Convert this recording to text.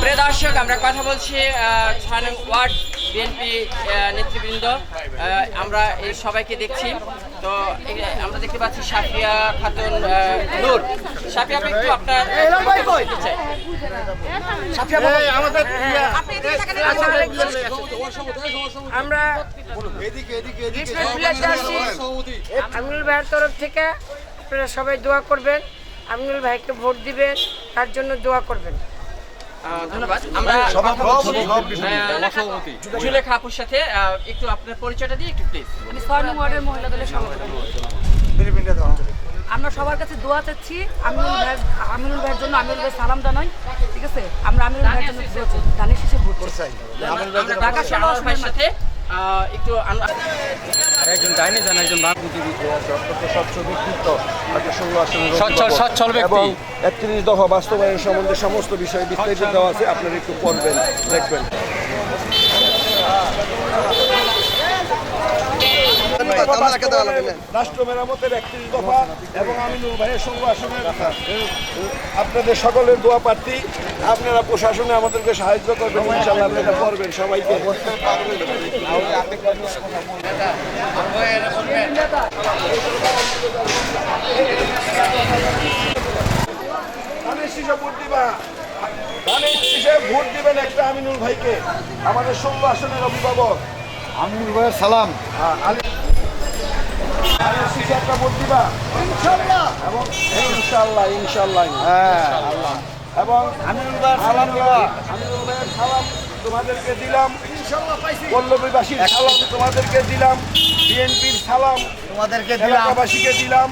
প্রিয় দর্শক আমরা কথা বলছি আহ, ছয় নং ওয়ার্ড বিএনপি নেতৃবৃন্দ। আমরা এই সবাইকে দেখছি। তো আমরা দেখতে পাচ্ছি সাফিয়া খাতুন নূর। সাফিয়া আপনি একটু আপনার। আমরা আমিনুল ভাইয়ের তরফ থেকে আপনারা সবাই দোয়া করবেন। আমিনুল ভাইকে ভোট দিবেন তার জন্য দোয়া করবেন। ধন্যবাদ। আমরা আপুর সাথে একটু আপনার পরিচয়টা দিয়ে একটু প্লিজ আমি ছয় নং ওয়ার্ডের মহিলা দলের সভাপতি। আমরা সবার কাছে দোয়া চাচ্ছি আমিনুল ভাই আমিনুল ভাইয়ের জন্য আমিনুল ভাই সালাম জানাই ঠিক আছে? আমরা আমিনুল ভাইয়ের জন্য দোয়া ধানের শেষে ভোট চাই। ঢাকা সাথে একটু একজন একজন অত্যন্ত স্বচ্ছ ব্যক্তিত্ব একটা সচ্ছল ব্যক্তি। একত্রিশ দফা বাস্তবায়ন সম্বন্ধে সমস্ত বিষয়ে বিস্তারিত দেওয়া আছে আপনারা একটু পড়বেন দেখবেন। রাষ্ট্র মেরামতের একত্রিশ দফা এবং আমিনুল ভাইয়ের সঙ্গ আসনের আপনাদের সকলের দোয়া প্রার্থী আপনারা প্রশাসনে আমাদেরকে সাহায্য করবেন ইনশাল্লাহ আপনারা পড়বেন সবাইকে। ভোট আমিনুল ভাইকে আমাদের ষোলো আসনের অভিভাবক আমিনুল ভাইয়ের সালাম হ্যাঁ, ভোট দিবা ইনশাল্লাহ এবং ইনশাল্লাহ ইনশাল্লাহ হ্যাঁ এবং আমিনুল ভাইয়ের সালাম আমিনুল ভাইয়ের সালাম তোমাদেরকে দিলাম। পল্লবীবাসীর সালাম তোমাদেরকে দিলাম। বিএনপির সালাম। তোমাদেরকে দিলাম। দিলাম।